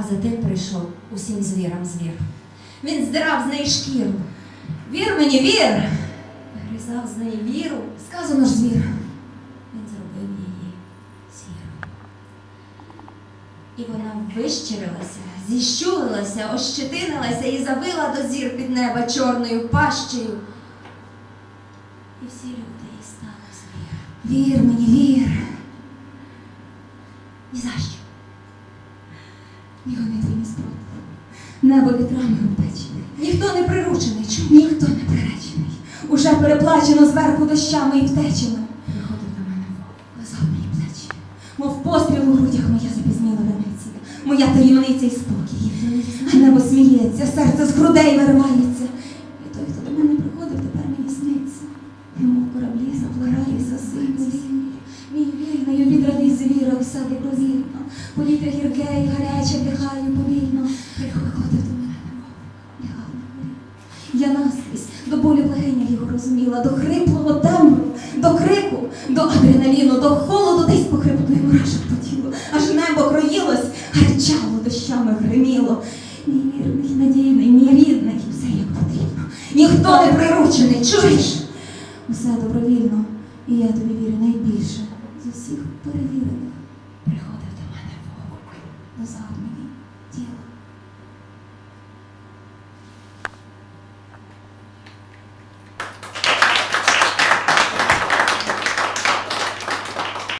А за тим прийшов усім звірам звір. Він здирав з неї шкіру. Вір мені, вір! Вигризав з неї віру, сказано ж звір. Він зробив її сіру. І вона вищирилася, зіщулилася, ощетинилася і завила до зір під неба чорною пащею. І всі люди їй стали звір. Вір мені, вір. Ні за що. Його не твій спротив. Небо вітрами опечене. Ніхто не приручений, чому? Ніхто не приречений. Уже переплачено зверху дощами і втечами. Приходив до мене Бог. Лизав мої плечі. Мов постріл у грудях моя запізніла Венеція. Моя таємниця і спокій. А небо сміється, серце з грудей виривається. І той, хто до мене приходив, тепер мені сниться. Йому в кораблі запливається синій. Мій вільний обід радий звіра, все добровільно. Повітря гірке і гаряче Я наскрізь до болю в легенях його розуміла, до хриплого тембру, до крику, до адреналіну, до холоду десь по хребту мурашок по тілу. Аж небо кроїлось, гарчало дощами гриміло. Мій вірний, надійний, мій рідний, все як потрібно. Ніхто не приручений, чуєш? Усе добровільно, і я тобі вірю найбільше з усіх перевірених. Приходив до мене Бог. Дозав мені тіло